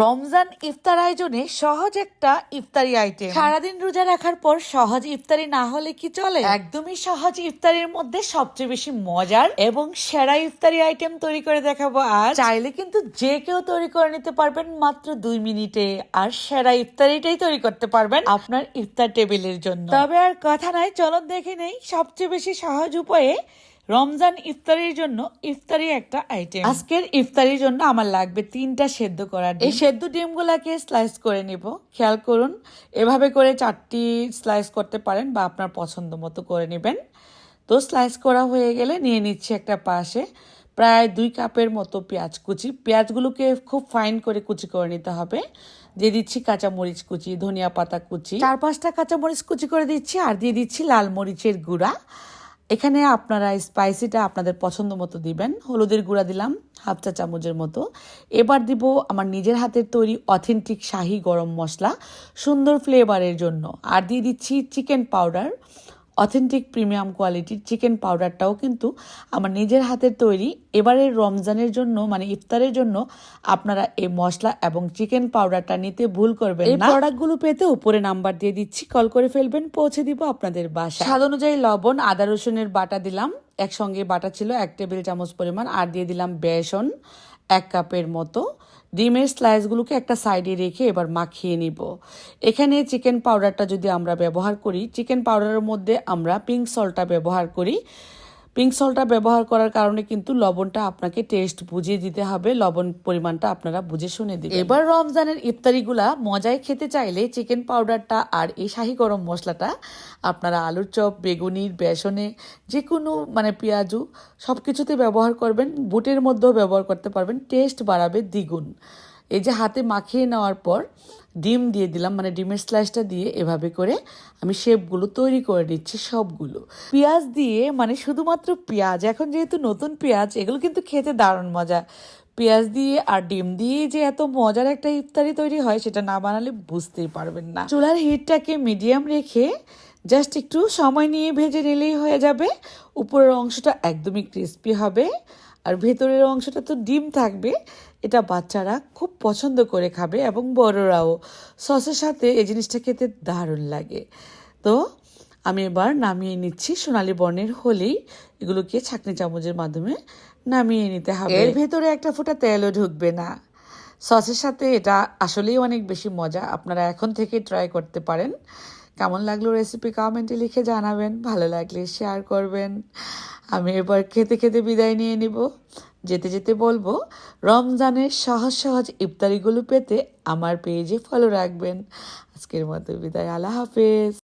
রমজান ইফতার আয়োজনে সহজ একটা ইফতারি আইটেম সারাদিন রোজা রাখার পর সহজ ইফতারি না হলে কি চলে? একদমই সহজ ইফতারির মধ্যে সবচেয়ে বেশি মজার এবং সেরা ইফতারি আইটেম তৈরি করে দেখাবো আর চাইলে কিন্তু যে কেউ তৈরি করে নিতে পারবেন মাত্র দুই মিনিটে। আর সেরা ইফতারিটাই তৈরি করতে পারবেন আপনার ইফতার টেবিলের জন্য। তবে আর কথা নাই, চলন দেখে নেই সবচেয়ে বেশি সহজ উপায়ে রমজান ইফতারির জন্য ইফতারি একটা আইটেম আজকের ইফতারির জন্য আমার লাগবে তিনটা সেদ্ধ করা ডিম। এই সেদ্ধ ডিমগুলাকে স্লাইস করে নিব। খেয়াল করুন এভাবে করে চারটি স্লাইস করতে পারেন বা আপনার পছন্দ মতো করে নেবেন। তো স্লাইস করা হয়ে গেলে নিয়ে নিচ্ছি একটা পাশে প্রায় দুই কাপের মতো পেঁয়াজ কুচি। পেঁয়াজগুলোকে খুব ফাইন করে কুচি করে নিতে হবে। দিয়ে দিচ্ছি কাঁচামরিচ কুচি ধনিয়া পাতা কুচি। চার পাঁচটা কাঁচামরিচ কুচি করে দিচ্ছি আর দিয়ে দিচ্ছি লাল মরিচের গুঁড়া। এখানে আপনারা স্পাইসিটা আপনাদের পছন্দ মতো দিবেন। হলুদের গুঁড়া দিলাম, হাফ চা চামচের মতো। এবার দিব আমার নিজের হাতের তৈরি অথেন্টিক শাহি গরম মশলা, সুন্দর ফ্লেভারের জন্য। আর দিয়ে দিচ্ছি চিকেন পাউডার অথেন্টিক প্রিমিয়াম কোয়ালিটির চিকেন পাউডারটাও কিন্তু আমার নিজের হাতের তৈরি। এবারের রমজানের জন্য মানে ইফতারের জন্য আপনারা এই মশলা এবং চিকেন পাউডারটা নিতে ভুল করবেন এই প্রোডাক্টগুলো পেতে উপরে নাম্বার দিয়ে দিচ্ছি কল করে ফেলবেন পৌঁছে দিব আপনাদের বাসা স্বাদ অনুযায়ী লবণ আদা রসুনের বাটা দিলাম একসঙ্গে বাটা ছিল এক টেবিল চামচ পরিমাণ আর দিয়ে দিলাম বেসন এক কাপের মতো। ডিমের স্লাইসগুলোকে একটা সাইডে রেখে এবার মাখিয়ে নিব। এখানে চিকেন পাউডারটা যদি আমরা ব্যবহার করি, চিকেন পাউডারের মধ্যে আমরা পিঙ্ক সল্টটা ব্যবহার করি। পিঙ্ক সল্টটা ব্যবহার করার কারণে কিন্তু লবণটা আপনাকে টেস্ট বুঝিয়ে দিতে হবে। লবণ পরিমাণটা আপনারা বুঝে শুনে দিবেন। এবার রমজানের ইফতারিগুলা মজায় খেতে চাইলে চিকেন পাউডারটা আর এই শাহি গরম মশলাটা আপনারা আলুর চপ বেগুনির বেসনে যে কোনো মানে পেঁয়াজু সব কিছুতে ব্যবহার করবেন। বুটের মধ্যেও ব্যবহার করতে পারবেন। টেস্ট বাড়াবে দ্বিগুণ। এই যে হাতে মাখিয়ে নেওয়ার পর ডিম দিয়ে দিলাম মানে ডিমের স্লাইসটা দিয়ে এভাবে করে আমি শেপগুলো তৈরি করে নিচ্ছি সবগুলো। পেঁয়াজ দিয়ে মানে শুধুমাত্র পেঁয়াজ, এখন যেহেতু নতুন পেঁয়াজ, এগুলো কিন্তু খেতে দারুণ মজা। পেঁয়াজ দিয়ে আর ডিম দিয়ে যে এত মজার একটা ইফতারি তৈরি হয়, সেটা না বানালে বুঝতেই পারবেন না। চুলার হিটটাকে মিডিয়াম রেখে জাস্ট একটু সময় নিয়ে ভেজে নিলেই হয়ে যাবে। উপরের অংশটা একদমই ক্রিস্পি হবে। আর ভেতরের অংশটা তো ডিম থাকবে। এটা বাচ্চারা খুব পছন্দ করে খাবে এবং বড়রাও। সসের সাথে এই জিনিসটা খেতে দারুণ লাগে। তো আমি এবার নামিয়ে নিচ্ছি সোনালী বর্ণের হলেই এগুলোকে ছাকনি চামচের মাধ্যমে নামিয়ে নিতে হবে। এর ভেতরে একটা ফোঁটা তেলও ঢুকবে না। সসের সাথে এটা আসলেই অনেক বেশি মজা। আপনারা এখন থেকে ট্রাই করতে পারেন। কেমন লাগল রেসিপি কমেন্টে লিখে জানাবেন। ভালো লাগলে শেয়ার করবেন। আমি এবার খেতে খেতে বিদায় নিয়ে নিব। যেতে যেতে বলব, রমজানের সহজ সহজ ইফতারিগুলো পেতে আমার পেজে ফলো রাখবেন। আজকের মতো বিদায়, আল্লাহ হাফেজ।